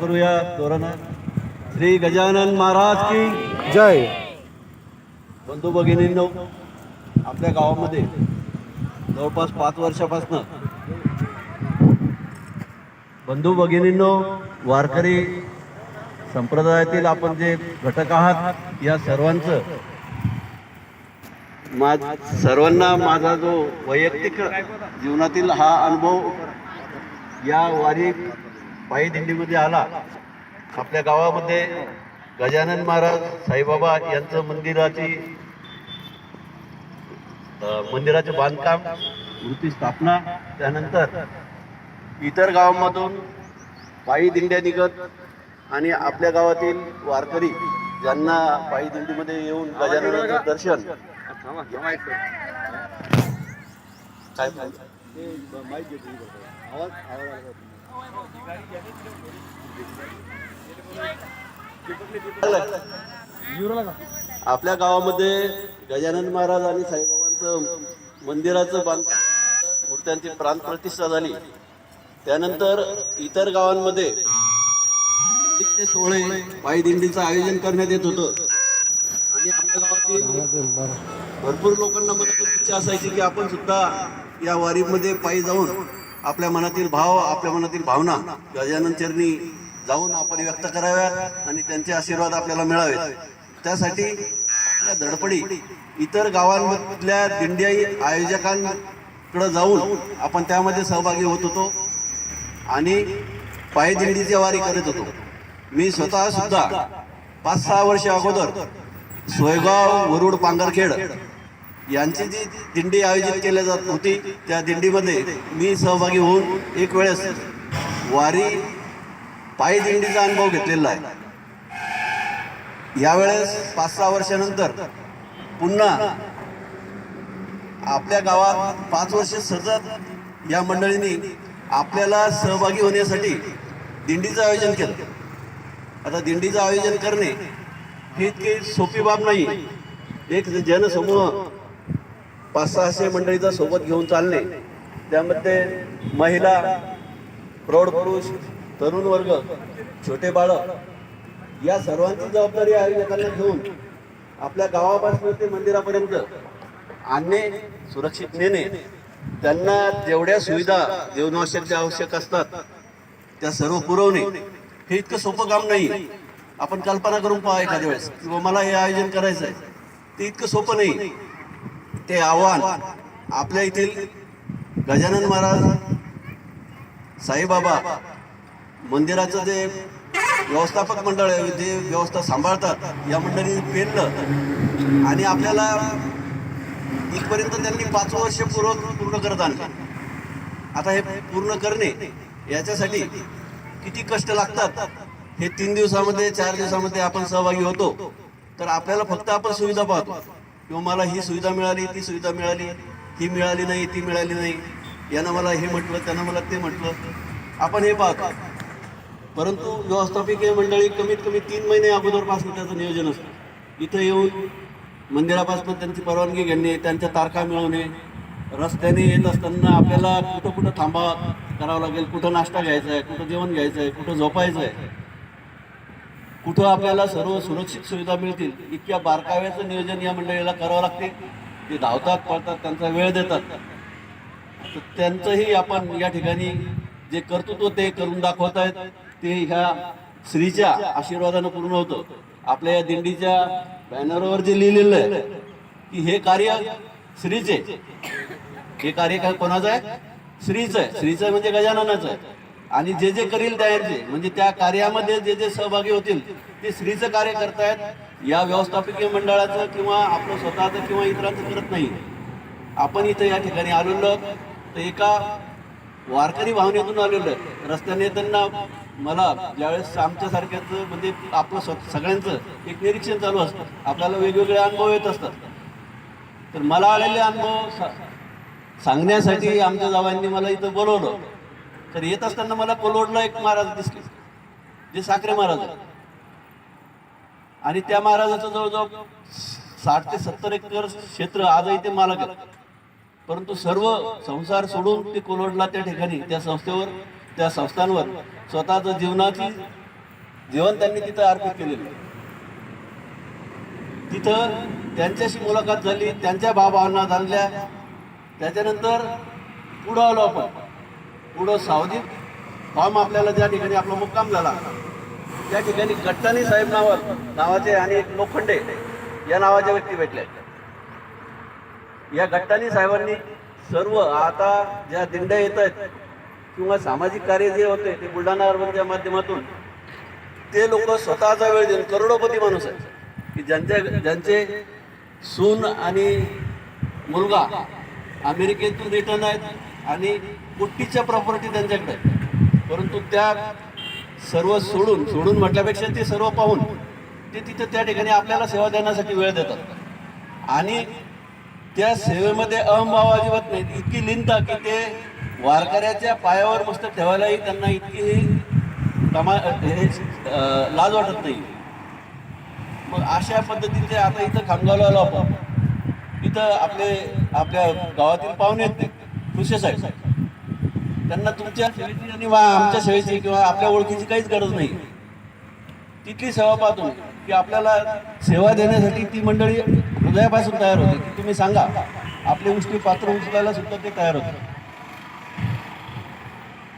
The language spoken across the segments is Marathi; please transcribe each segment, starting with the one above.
करूया धोरणात श्री गजानन महाराज की जय. बंधू भगिनींनो आपल्या गावामध्ये जवळपास पाच वर्षापासून बंधू भगिनींनो वारकरी संप्रदायातील आपण जे घटक आहात या सर्वांचं मा सर्वांना माझा जो वैयक्तिक जीवनातील हा अनुभव या वारी पायी दिंडीमध्ये आला. आपल्या गावामध्ये गजानन महाराज साईबाबा यांचं मंदिराची मंदिराचे बांधकाम मूर्ती स्थापना त्यानंतर इतर गावांमधून पायी दिंड्या निघत आणि आपल्या गावातील वारकरी ज्यांना पायी दिंडीमध्ये येऊन गजाननाचं दर्शन. काय आपल्या गावामध्ये गजानन महाराज आणि साईबाबांचं मंदिराचं बांधकाम मूर्त्यांची प्राण प्रतिष्ठा झाली. त्यानंतर इतर गावांमध्ये ते सोहळे पायी दिंडीचं आयोजन करण्यात येत होतं. आणि आपल्या गावातील भरपूर लोकांना मदत इच्छा असायची की आपण सुद्धा या वारीमध्ये पायी जाऊन आपल्या मनातील भाव आपल्या मनातील भावना गजानन चरणी जाऊन आपण व्यक्त कराव्यात आणि त्यांचे आशीर्वाद आपल्याला मिळावेत. त्यासाठी आपल्या धडपडी इतर गावांमधल्या दिंड्याई आयोजकांकडे जाऊन आपण त्यामध्ये सहभागी होत होतो आणि पायदिंडीची वारी करत होतो. मी स्वतः सुद्धा पाच सहा वर्ष अगोदर सोयगाव वरुड पांगरखेड यांची जी दिंडी आयोजित केल्या जात होती त्या दिंडीमध्ये मी सहभागी होऊन एक वेळेस वारी पायी दिंडीचा अनुभव घेतलेला आहे. यावेळेस पाच सहा वर्षानंतर पुन्हा आपल्या गावात पाच वर्ष सतत या मंडळींनी आपल्याला सहभागी होण्यासाठी दिंडीचं आयोजन केलं. आता दिंडीचं आयोजन करणे ही इतकी सोपी बाब नाही. एक जनसमूह पाच सहाशे मंडळीचा सोबत घेऊन चालणे. त्यामध्ये महिला प्रौढ पुरुष तरुण वर्ग छोटे बाळक या सर्वांची जबाबदारी आयोजकांना घेऊन आपल्या गावापासून ते मंदिरापर्यंत आणणे सुरक्षित नेणे त्यांना जेवढ्या सुविधा जीवनावश्यक ज्या आवश्यक असतात त्या सर्व पुरवणे हे इतकं सोपं काम नाही. आपण कल्पना करून पहा एखाद्या वेळेस किंवा मला हे आयोजन करायचं आहे ते इतकं सोपं नाही. ते आव्हान आपल्या येथील गजानन महाराज साईबाबा मंदिराचं जे व्यवस्थापक मंडळ आहे जे व्यवस्था सांभाळतात या मंडळी पेरलं. आणि आपल्याला इथपर्यंत त्यांनी पाच वर्ष पूर्व पूर्ण करत आणलं. आता हे पूर्ण करणे याच्यासाठी किती कष्ट लागतात हे तीन दिवसामध्ये चार दिवसामध्ये आपण सहभागी होतो. तर आपल्याला फक्त आपण सुविधा पाहतो. किंवा मला ही सुविधा मिळाली ती सुविधा मिळाली ही मिळाली नाही ती मिळाली नाही. यानं मला हे म्हटलं त्यानं मला ते म्हटलं. आपण हे पाहतो. परंतु व्यवस्थापकीय मंडळी कमीत कमी तीन महिने अगोदरपासून त्याचं नियोजन असतं. इथं येऊन मंदिरापासून त्यांची परवानगी घेणे त्यांच्या तारखा मिळवणे रस्त्याने येत असताना आपल्याला कुठं कुठं थांबा करावं लागेल कुठं नाश्ता घ्यायचा आहे कुठं जेवण घ्यायचं आहे कुठं झोपायचं आहे. कुठं आपल्याला सर्व सुरक्षित सुविधा मिळतील इतक्या बारकाव्याचं नियोजन या मंडळीला करावं लागते. ते धावतात पळतात त्यांचा वेळ देतात. तर त्यांचंही आपण या ठिकाणी जे कर्तृत्व ते करून दाखवत आहेत ते ह्या श्रीच्या आशीर्वादानं पूर्ण होतं. आपल्या या दिंडीच्या बॅनरवर जे लिहिलेलं आहे की हे कार्य श्रीचे. हे कार्य काय कोणाचं आहे? श्रीचं आहे. श्रीचं म्हणजे गजाननाचं आहे. आणि जे जे करील त्यांचे म्हणजे त्या कार्यामध्ये जे जे सहभागी होतील ते श्रीचं कार्य करतायत. या व्यवस्थापकीय मंडळाचं किंवा आपलं स्वतःचं किंवा इतरांचं करत नाही. आपण इथं या ठिकाणी आलेलो तर एका वारकरी भावनेतून आलेलो आहे. रस्त्याने त्यांना मला ज्यावेळेस आमच्यासारख्याच म्हणजे आपलं स्व- सगळ्यांचं एक निरीक्षण चालू असतं. आपल्याला वेगवेगळे अनुभव येत असतात. तर मला आलेले अनुभव सा- सांगण्यासाठी आमच्या जावांनी मला इथं बोलवलं. तर येत असताना मला कोलोडला एक महाराज दिसले. जे साखरे महाराज आणि त्या महाराजाचं जवळजवळ साठ ते सत्तर एकर क्षेत्र आजही ते मालक आहे परंतु सर्व संसार सोडून ते कोलोडला त्या ठिकाणी त्या संस्थेवर त्या संस्थांवर स्वतःचं जीवनाची जेवण त्यांनी तिथं अर्पित केलेलं तिथं त्यांच्याशी मुलाखत झाली त्यांच्या बाबांना जाणल्या. त्याच्यानंतर पुढं आलो आपण. पुढं सावधीत फॉर्म आपल्याला ज्या ठिकाणी आपला मुक्काम झाला त्या ठिकाणी गट्टानी साहेब नावा नावाचे आणि एक लोखंडे या नावाच्या व्यक्ती भेटल्या या गट्टानी साहेबांनी सर्व आता ज्या दिंड्या येत आहेत किंवा सामाजिक कार्य जे होते ते बुलढाणा अर्बनच्या माध्यमातून ते लोक स्वतःचा वेळ देऊन करोडोपती माणूस आहेत. की ज्यांच्या ज्यांचे सून आणि मुलगा अमेरिकेतून रिटर्न आहेत आणि कोटीच्या प्रॉपर्टी त्यांच्याकडे. परंतु त्या सर्व सोडून सोडून म्हटल्यापेक्षा ते सर्व पाहून ते तिथं त्या ठिकाणी आपल्याला सेवा देण्यासाठी वेळ देतात. आणि त्या सेवेमध्ये अहमभाव अजिबात नाही इतकी लिंता की ते वारकऱ्याच्या पायावर मस्त ठेवायलाही त्यांना इतकी कमा हे, लाज वाटत नाही. मग अशा पद्धतीचे आता इथं खामगावला आलो आपण. इथं आपले आपल्या गावातील पाहुणे आहेत ते साहेब साहेब. त्यांना तुमच्या सेवेची आणि वा- आमच्या सेवेची किंवा आपल्या ओळखीची काहीच गरज नाही. तिथली सेवा पाहतो की आपल्याला सेवा देण्यासाठी ती मंडळी हृदयापासून तयार होते. की तुम्ही सांगा आपले उष्टी पात्र उचलायला सुद्धा ते तयार होते.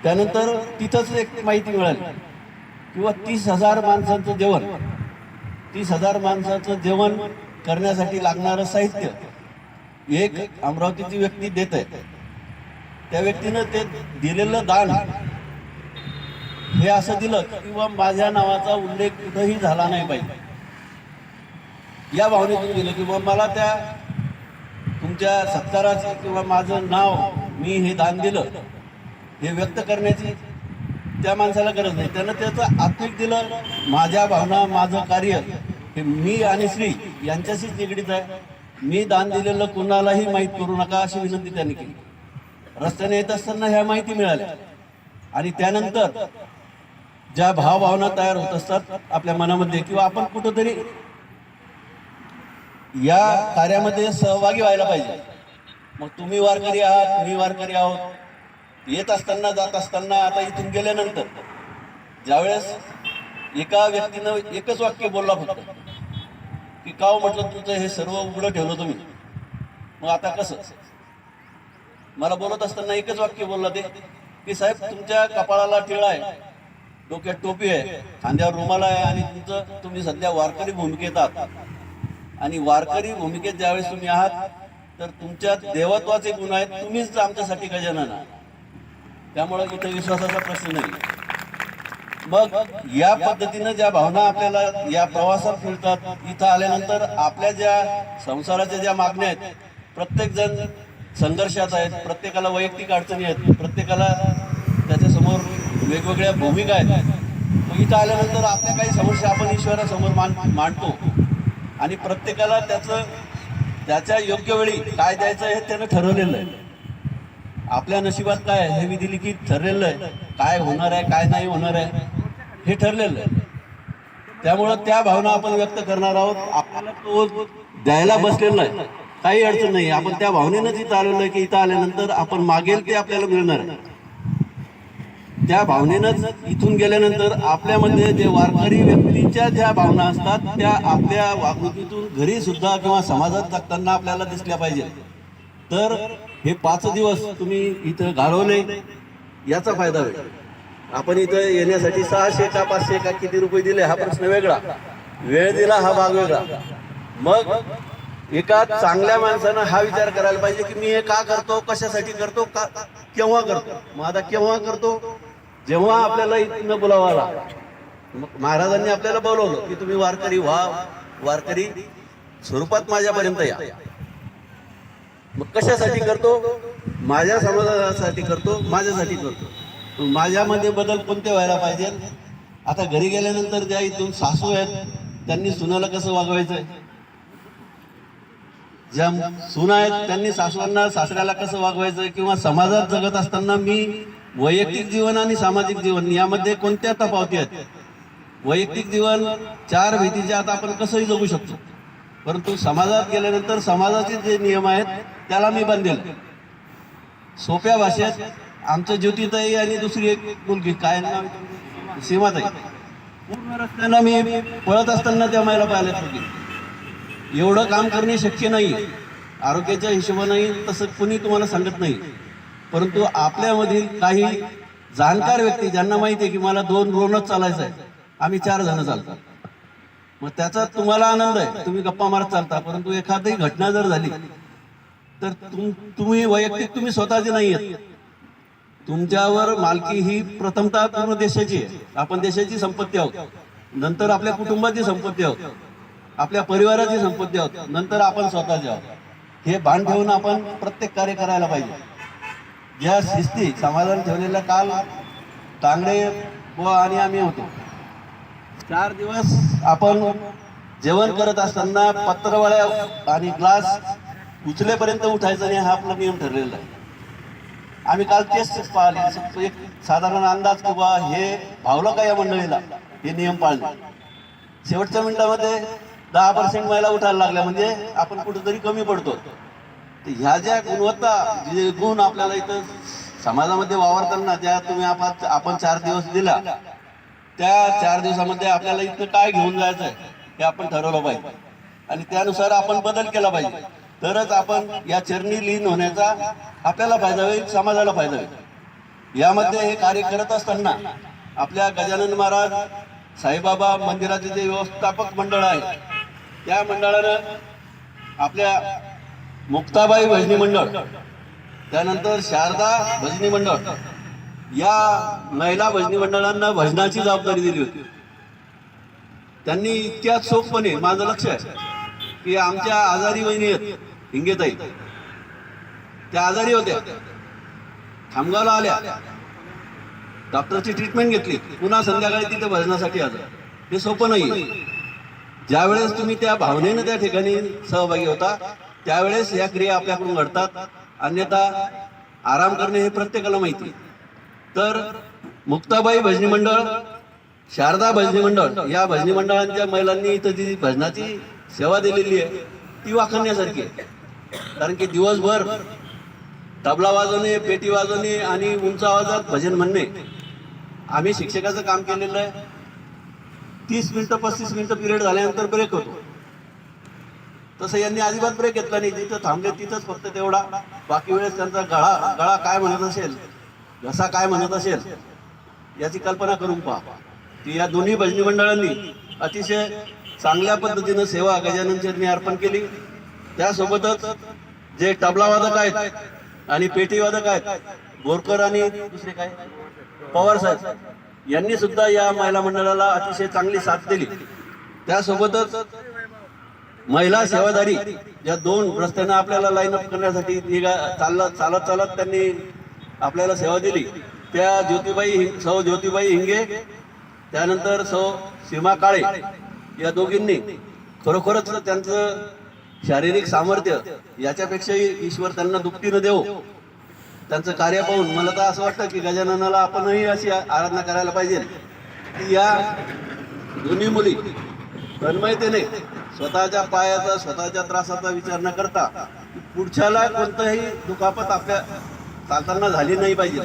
त्यानंतर तिथंच एक माहिती मिळाली किंवा तीस हजार माणसांचं जेवण. तीस हजार माणसाचं जेवण करण्यासाठी लागणारं साहित्य एक अमरावतीची व्यक्ती देत आहे. त्या व्यक्तीनं ते दिलेलं दान हे असं दिलं किंवा माझ्या नावाचा उल्लेख कुठंही झाला नाही पाहिजे. या भावनेतून दिलं किंवा मला त्या तुमच्या सत्काराचं किंवा माझं नाव मी हे दान दिलं हे व्यक्त करण्याची त्या माणसाला गरज नाही. त्यानं त्याचं आत्मिक दिलं माझ्या भावना माझं कार्य हे मी आणि श्री यांच्याशीच निगडीत आहे. मी दान दिलेलं कुणालाही माहीत करू नका अशी विनंती त्यांनी केली. रस्त्याने येत असताना ह्या माहिती मिळाल्या. आणि त्यानंतर ज्या भावभावना तयार होत असतात आपल्या मनामध्ये किंवा आपण कुठंतरी या कार्यामध्ये सहभागी व्हायला पाहिजे. मग तुम्ही वारकरी आहात मी वारकरी आहोत. येत असताना जात असताना आता इथून गेल्यानंतर ज्यावेळेस एका व्यक्तीनं एकच वाक्य बोलला फक्त की काव म्हटलं तुमचं हे सर्व उघडं ठेवलं तुम्ही. मग आता कसं? मला बोलत असताना एकच वाक्य बोलला ते की साहेब तुमच्या कपाळाला टिळा आहे डोक्यात टोपी आहे खांद्यावर रुमाल आहे आणि तुमचं तुम्ही सध्या वारकरी भूमिकेत आहात आणि वारकरी भूमिकेत ज्यावेळेस तुम्ही आहात तर तुमच्या देवत्वाचे गुण आहेत तुम्हीच आमच्यासाठी गजानन आहात त्यामुळे इथं विश्वासाचा प्रश्न नाही. मग या पद्धतीनं ज्या भावना आपल्याला या प्रवासात मिळतात इथं आल्यानंतर आपल्या ज्या संसाराच्या ज्या मागण्या आहेत प्रत्येक जण संघर्षात आहेत प्रत्येकाला वैयक्तिक अडचणी आहेत प्रत्येकाला त्याच्यासमोर वेगवेगळ्या भूमिका आहेत. मग इथं आल्यानंतर आपल्या काही समस्या आपण ईश्वरासमोर मान मांडतो. आणि प्रत्येकाला त्याचं त्याच्या योग्य वेळी काय द्यायचं हे त्यानं ठरवलेलं आहे. आपल्या नशिबात काय आहे हे विधी लिखित ठरलेलं आहे. काय होणार आहे काय नाही होणार आहे हे ठरलेलं आहे. त्यामुळं त्या भावना आपण व्यक्त करणार आहोत. आपल्याला तो द्यायला बसलेला आहे काही अडचण नाही. आपण त्या भावनेनंच इथं आलेलो की इथं आल्यानंतर आपण मागेल ते आपल्याला मिळणार त्या भावनेनंच इथून गेल्यानंतर आपल्यामध्ये जे वारकरी व्यक्तीच्या ज्या भावना असतात त्या आपल्या वागणुकीतून घरी सुद्धा किंवा समाजात जगताना आपल्याला दिसल्या पाहिजे तर हे पाच दिवस तुम्ही इथं घालवले याचा फायदा होईल. आपण इथं येण्यासाठी सहाशे का पाचशे का किती रुपये दिले हा प्रश्न वेगळा. वेळ दिला हा भाग वेगळा. मग एका चांगल्या माणसानं हा विचार करायला पाहिजे की मी हे का करतो कशासाठी करतो का केव्हा करतो? मग आता केव्हा करतो? जेव्हा आपल्याला इथनं बोलावा आला. मग महाराजांनी आपल्याला बोलवलं की तुम्ही वारकरी व्हा वारकरी स्वरूपात माझ्यापर्यंत या. मग कशासाठी करतो? माझ्या समाजासाठी करतो माझ्यासाठी करतो. माझ्यामध्ये बदल कोणते व्हायला पाहिजे? आता घरी गेल्यानंतर ज्या इथून सासू आहेत त्यांनी सुनाला कसं वागवायचं? आहे ज्या सुना आहेत त्यांनी सासवांना सासऱ्याला कसं वागवायचं किंवा समाजात जगत असताना मी वैयक्तिक जीवन आणि सामाजिक जीवन यामध्ये कोणत्या तफावती आहेत? वैयक्तिक जीवन चार भीतीचे आता आपण कसंही जगू शकतो. परंतु समाजात गेल्यानंतर समाजाचे जे नियम आहेत त्याला मी बांधेल सोप्या भाषेत आमचं ज्योतिताई आणि दुसरी एक मुलगी काय नाव आहे? सीमाताई. पूर्ण रस्त्यानं मी पळत असताना त्या महिला पाहिल्या एवढं काम करणे शक्य नाही. आरोग्याच्या हिशोबानेही तसं कुणी तुम्हाला सांगत नाही. परंतु आपल्यामधील काही जाणकार व्यक्ती ज्यांना माहिती आहे की मला दोन रोनच चालायचं आहे आम्ही चार जण चालतो. मग त्याचा तुम्हाला आनंद आहे. तुम्ही गप्पा मारत चालता परंतु एखादी घटना जर झाली तर तुम तुम्ही वैयक्तिक तुम्ही स्वतःचे नाही आहेत. तुमच्यावर मालकी ही प्रथमतः पूर्ण देशाची आहे. आपण देशाची संपत्ती आहोत. नंतर आपल्या कुटुंबाची संपत्ती आहोत. आपल्या परिवाराची संपत्ती आहोत. नंतर आपण स्वतःचे आहोत. हे भान ठेवून आपण प्रत्येक कार्य करायला पाहिजे. ज्या शिस्ती समाधान ठेवलेल्या काल तांगडे व आणि आम्ही होतो. चार दिवस आपण जेवण करत असताना पत्रवाळ्या आणि ग्लास उचलेपर्यंत उठायचं नाही हा आपला नियम ठरलेला आहे. आम्ही काल तेच पाहिले एक साधारण अंदाज किंवा हे भावलं का या मंडळीला हे नियम पाळले शेवटच्या मिनिटामध्ये दहा पर्सेंट महिला उठायला लागल्या म्हणजे आपण कुठेतरी कमी पडतो. तर ह्या ज्या गुणवत्ता जे गुण आपल्याला इथं समाजामध्ये वावरताना ज्या तुम्ही आपण आपण चार दिवस दिला त्या चार दिवसामध्ये आपल्याला इथं काय घेऊन जायचं आहे हे आपण ठरवलं पाहिजे. आणि त्यानुसार आपण बदल केला पाहिजे. तरच आपण या चरणी लीन होण्याचा आपल्याला फायदा होईल समाजाला फायदा होईल. यामध्ये हे कार्य करत असताना आपल्या गजानन महाराज साईबाबा मंदिराचे जे व्यवस्थापक मंडळ आहे त्या मंडळानं आपल्या मुक्ताबाई भजनी मंडळ त्यानंतर शारदा भजनी मंडळ या महिला भजनी मंडळांना भजनाची जबाबदारी दिली होती. त्यांनी इतक्या चोखपणे माझं लक्ष आहे की आमच्या आजारी वहिनी आहेत हिंगेताई. त्या आजारी होत्या. खामगावला आल्या. डॉक्टरची ट्रीटमेंट घेतली. पुन्हा संध्याकाळी तिथे भजनासाठी आलं. हे सोपं नाही ज्यावेळेस तुम्ही त्या भावनेनं त्या ठिकाणी सहभागी होता त्यावेळेस या क्रिया आपल्याकडून घडतात. अन्यथा आराम करणे हे प्रत्येकाला माहिती तर मुक्ताबाई भजनी मंडळ शारदा भजनी मंडळ या भजनी मंडळांच्या महिलांनी इथं जी भजनाची सेवा दिलेली आहे ती वाखण्यासारखी आहे. कारण की दिवसभर तबला वाजवणे पेटी वाजवणे आणि उंच आवाजात भजन म्हणणे आम्ही शिक्षकाचं काम केलेलं आहे. तीस मिनिटं पस्तीस मिनिटं पिरियड झाल्यानंतर ब्रेक होतो. तसं यांनी अजिबात ब्रेक घेतला नाही. जिथं थांबले तिथंच फक्त तेवढा बाकी वेळेस त्यांचा गळा गळा काय म्हणत असेल घसा काय म्हणत असेल याची कल्पना करून पहा. ती या दोन्ही भजनी मंडळांनी अतिशय चांगल्या पद्धतीनं सेवा गजानन चरणी अर्पण केली. त्यासोबतच जे तबलावादक आहेत आणि पेटीवादक आहेत बोरकर आणि दुसरे काय? पवार साहेब. यांनी सुद्धा या महिला मंडळाला अतिशय चांगली साथ दिली. त्यासोबतच महिला सेवादारी या दोन रस्त्यांना आपल्याला लाईन अप करण्यासाठी चालत चालत चालत त्यांनी आपल्याला सेवा दिली. त्या ज्योतिबाई सौ ज्योतिबाई हिंगे त्यानंतर सौ सीमा काळे या दोघींनी खरोखरच त्यांचं शारीरिक सामर्थ्य याच्यापेक्षाही ईश्वर त्यांना दुपटीनं देव. त्यांचं कार्य पाहून मला तर असं वाटतं की गजाननाला आपणही अशी आराधना करायला पाहिजे. की या दोन्ही मुली तन्मयतेने स्वतःच्या पायाचा स्वतःच्या त्रासाचा विचार न करता पुढच्याला कोणतंही दुखापत आपल्या चालताना झाली नाही पाहिजे.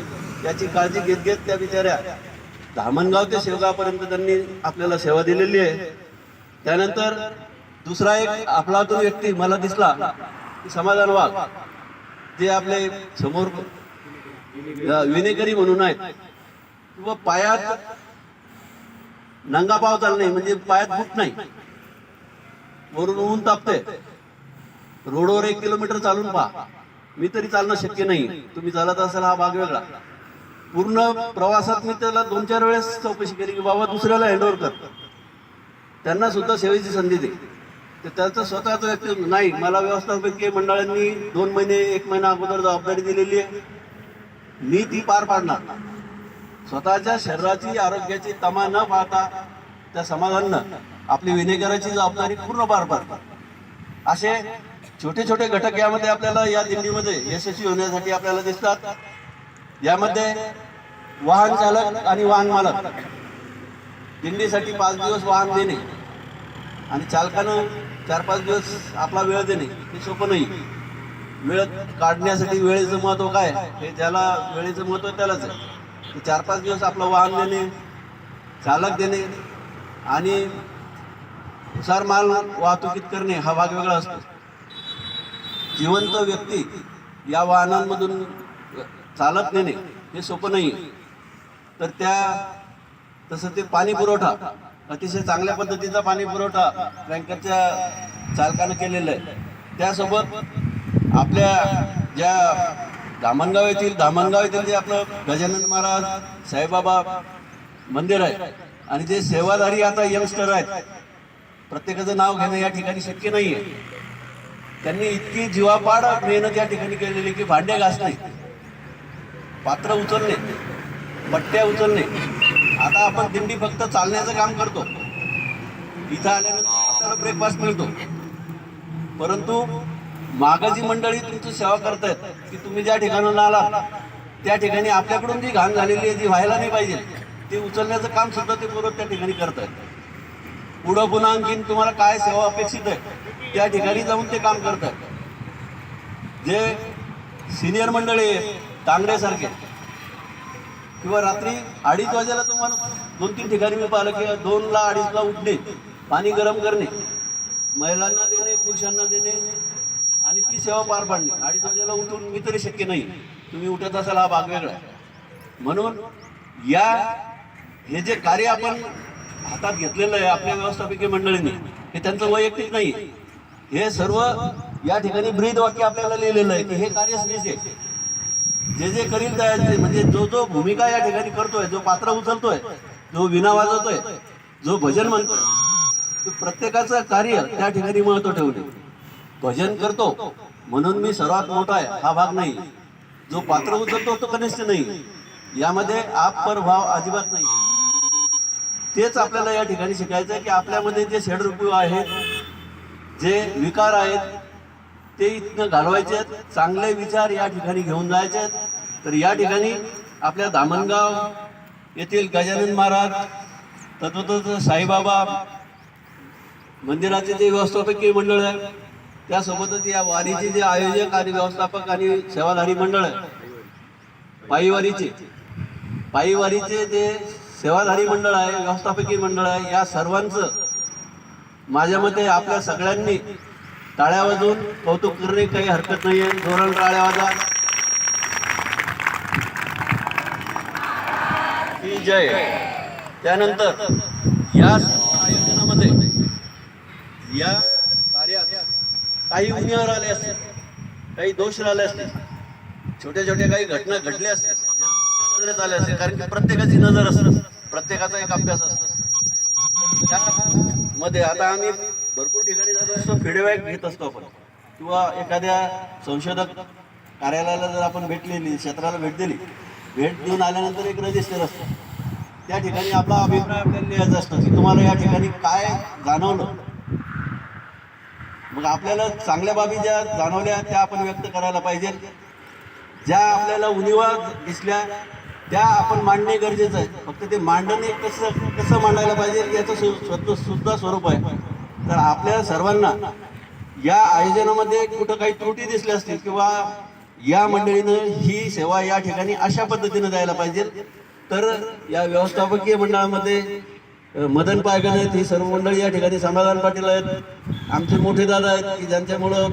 याची काळजी घेत घेत त्या बिचाऱ्या धामणगाव ते शेवगावपर्यंत त्यांनी आपल्याला सेवा दिलेली आहे. त्यानंतर दुसरा एक आपला तो व्यक्ती मला दिसला की समाधान वाघ. जे आपले समोर अ, विनेकरी म्हणून आहेत किंवा पायात नंगा पाव नाही म्हणजे पायात फुट नाही वरून ऊन तापते रोडवर एक किलोमीटर चालून पहा मी तरी चालणं शक्य नाही तुम्ही चालत असाल हा भाग वेगळा. पूर्ण प्रवासात मी त्याला दोन चार वेळेस चौकशी केली की बाबा दुसऱ्याला हँडओव्हर कर. त्यांना सुद्धा सेवेची संधी दे. तर त्याचं स्वतःच व्यक्ती नाही मला व्यवस्थापकीय मंडळांनी दोन महिने एक महिना अगोदर जबाबदारी दिलेली आहे. मी ती पार पाडणार. स्वतःच्या शरीराची आरोग्याची तमा न पाहता त्या समाजानं आपली विनेगराची जबाबदारी पूर्ण पार पाडतात असे छोटे छोटे घटक यामध्ये आपल्याला या दिल्लीमध्ये यशस्वी होण्यासाठी आपल्याला दिसतात. यामध्ये वाहन चालक आणि वाहन मालक. दिल्लीसाठी पाच दिवस वाहन देणे आणि चालकानं चार पाच दिवस आपला वेळ देणे हे सोपं नाही. वेळ काढण्यासाठी वेळेचं महत्त्व काय? हे ज्याला वेळेचं महत्त्व त्यालाच आहे. चार पाच दिवस आपलं वाहन देणे चालक देणे आणि सार माल वाहतुकीत करणे हा भाग वेगळा असतो. जिवंत व्यक्ती या वाहनांमधून चालत नेणे हे सोपं नाही. तर त्या तसं ते पाणी पुरवठा अतिशय चांगल्या पद्धतीचा पाणी पुरवठा टँकरच्या चालकानं केलेला आहे. त्यासोबत आपल्या ज्या धामणगाव येथील धामणगाव येथील जे आपलं गजानन महाराज साईबाबा मंदिर आहे आणि जे सेवाधारी आता यंगस्टर आहेत प्रत्येकाचं नाव घेणं या ठिकाणी शक्य नाही आहे त्यांनी इतकी जीवापाड मेहनत या ठिकाणी केलेली की भांडे घासणे पात्र उचलणे पट्ट्या उचलणे आता आपण दिंडी फक्त चालण्याचं काम करतो. इथं आल्यानंतर आपल्याला ब्रेकफास्ट मिळतो. परंतु मागं जी मंडळी तुमची सेवा करतायत की तुम्ही ज्या ठिकाणाला आला त्या ठिकाणी आपल्याकडून जी घाण झालेली आहे जी व्हायला नाही पाहिजे ते उचलण्याचं काम सुद्धा ते बरोबर त्या ठिकाणी करतायत. पुढं पुन्हा आणखीन तुम्हाला काय सेवा अपेक्षित आहे त्या ठिकाणी जाऊन ते काम करतात जे सिनियर मंडळी आहेत तांगड्यासारखे किंवा रात्री अडीच वाजेला तुम्हाला दोन तीन ठिकाणी मी पाहिलं की दोनला अडीचला उठणे पाणी गरम करणे महिलांना देणे पुरुषांना देणे आणि ती सेवा पार पाडणे. अडीच वाजेला उठून मी तरी शक्य नाही. तुम्ही उठत असाल हा भाग वेगळा आहे. म्हणून या हे जे कार्य आपण हातात घेतलेलं आहे आपल्या व्यवस्थापकीय मंडळीने हे त्यांचं वैयक्तिक नाही हे सर्व या ठिकाणी ब्रीद वाक्य आपल्याला लिहिलेलं आहे की हे कार्य श्रीचे जे जे करील त्या- म्हणजे जो जो भूमिका या ठिकाणी करतोय जो पात्र उचलतोय जो विना वाजवतोय जो भजन म्हणतोय प्रत्येकाचं कार्य त्या ठिकाणी महत्त्व ठेवले भजन करतो म्हणून मी सर्वात मोठा आहे हा भाग नाही. जो पात्र उचलतो तो कनिष्ठ नाही. यामध्ये आप पर भाव अजिबात नाही. तेच आपल्याला या ठिकाणी शिकायचं आहे की आपल्यामध्ये जे षडरूपी आहेत जे विकार आहेत ते इथनं घालवायचे आहेत. चांगले विचार या ठिकाणी घेऊन जायचे आहेत. तर या ठिकाणी आपल्या दामणगाव येथील गजानन महाराज तत्वतच साईबाबा मंदिराचे जे व्यवस्थापकीय मंडळ आहे त्यासोबतच या वारीचे जे आयोजक आणि व्यवस्थापक आणि सेवाधारी मंडळ आहे पायीवारीचे. पायीवारीचे जे सेवाधारी मंडळ आहे व्यवस्थापकीय मंडळ आहे या सर्वांचं माझ्या मते आपल्या सगळ्यांनी टाळ्या वाजवून कौतुक करणे काही हरकत नाही आहे धोरण टाळ्या वाजा. की जय. त्यानंतर या आयोजनामध्ये या कार्यात काही उणीवर आले असतील काही दोष राहिले असतील छोट्या छोट्या काही घटना घडल्या असतील नजरेत आल्या असतील कारण की प्रत्येकाची नजर असत प्रत्येकाचा एक अभ्यास असतो. मध्ये आता आम्ही असतो फीडबॅक घेत असतो आपण. किंवा एखाद्या संशोधक कार्यालयाला जर आपण भेटलेली क्षेत्राला भेट दिली भेट देऊन आल्यानंतर एक रजिस्टर असतं. त्या ठिकाणी आपला अभिप्राय आपल्याला लिहायचा असतो की तुम्हाला या ठिकाणी काय जाणवलं? मग आपल्याला चांगल्या बाबी ज्या जाणवल्या त्या आपण व्यक्त करायला पाहिजे. ज्या आपल्याला उणिवा दिसल्या त्या आपण मांडणे गरजेचं आहे. फक्त ते मांडणे कसं कसं मांडायला पाहिजे याचं स्वतः सुद्धा स्वरूप आहे. तर आपल्या सर्वांना या आयोजनामध्ये कुठं काही त्रुटी दिसल्या असतील किंवा या मंडळीनं ही सेवा या ठिकाणी अशा पद्धतीनं द्यायला पाहिजे तर या व्यवस्थापकीय मंडळामध्ये मदन पायगण आहेत ही सर्व मंडळी या ठिकाणी समाधान पाटील आहेत आमचे मोठे दादा आहेत की ज्यांच्यामुळं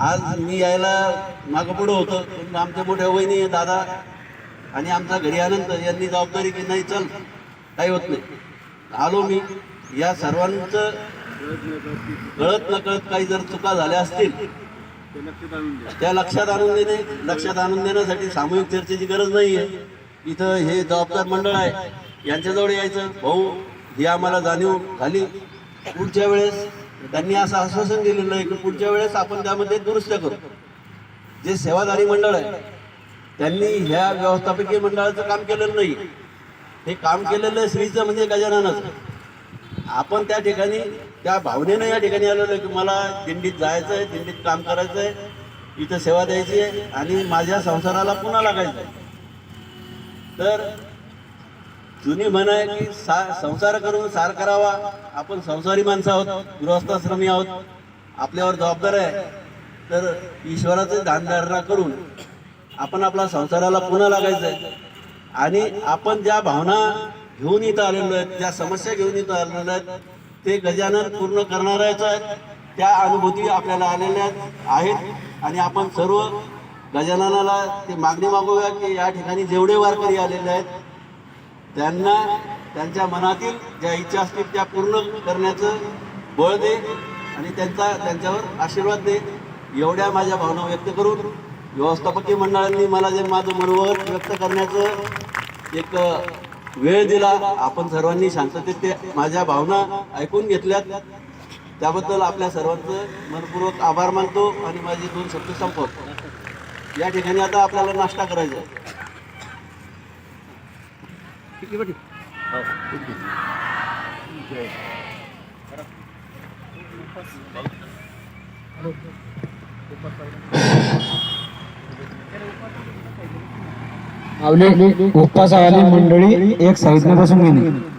आज मी यायला मागं पुढं होतं पण आमचे मोठे वहिनी दादा आणि आमचा घरी आनंद यांनी जबाबदारी की नाही चल काही होत नाही. आलो मी या सर्वांचं कळत नकळत काही जर चुका झाल्या असतील त्या लक्षात आणून देणे लक्षात आणून देण्यासाठी सामूहिक चर्चेची गरज नाही आहे इथं हे जबाबदार मंडळ आहे. यांच्याजवळ यायचं. भाऊ ही आम्हाला जाणीव झाली. पुढच्या वेळेस त्यांनी असं आश्वासन दिलेलं आहे की पुढच्या वेळेस आपण त्यामध्ये दुरुस्त करू. जे सेवाधारी मंडळ आहे त्यांनी ह्या व्यवस्थापकीय मंडळाचं काम केलेलं नाही. हे काम केलेलं आहे श्रीचं म्हणजे गजाननच. आपण त्या ठिकाणी त्या भावनेनं या ठिकाणी आलेलो आहे की मला दिंडीत जायचं आहे दिंडीत काम करायचं आहे इथं सेवा द्यायची आहे आणि माझ्या संसाराला पुन्हा लागायचं आहे तर जुनी म्हण आहे की सा संसार करून सार करावा. आपण संसारी माणसं आहोत गृहस्थाश्रमी आहोत आपल्यावर जबाबदार आहे. तर ईश्वराचं दानधारणा करून आपण आपला संसाराला पुन्हा लागायचं आहे आणि आपण ज्या भावना घेऊन इथं आलेलो आहेत ज्या समस्या घेऊन इथं आलेलो आहेत ते गजानन पूर्ण करणाऱ्याच आहेत. त्या अनुभूती आपल्याला आलेल्या आहेत. आणि आपण सर्व गजाननाला ते मागणी मागूया की या ठिकाणी जेवढे वारकरी आलेले आहेत त्यांना त्यांच्या मनातील ज्या इच्छा असतील त्या पूर्ण करण्याचं बळ दे आणि त्यांचा त्यांच्यावर आशीर्वाद दे. एवढ्या माझ्या भावना व्यक्त करून व्यवस्थापकीय मंडळांनी मला जे माझं मनोगत व्यक्त करण्याचं एक वेळ दिला आपण सर्वांनी शांततेत ते माझ्या भावना ऐकून घेतल्यात. त्याबद्दल आपल्या सर्वांचं मनपूर्वक आभार मानतो आणि माझे दोन शब्द संपवतो या ठिकाणी आता आपल्याला नाश्ता करायचा आहे. हो. आपली उपवासावाली मंडळी एक साईडने बसून घेणे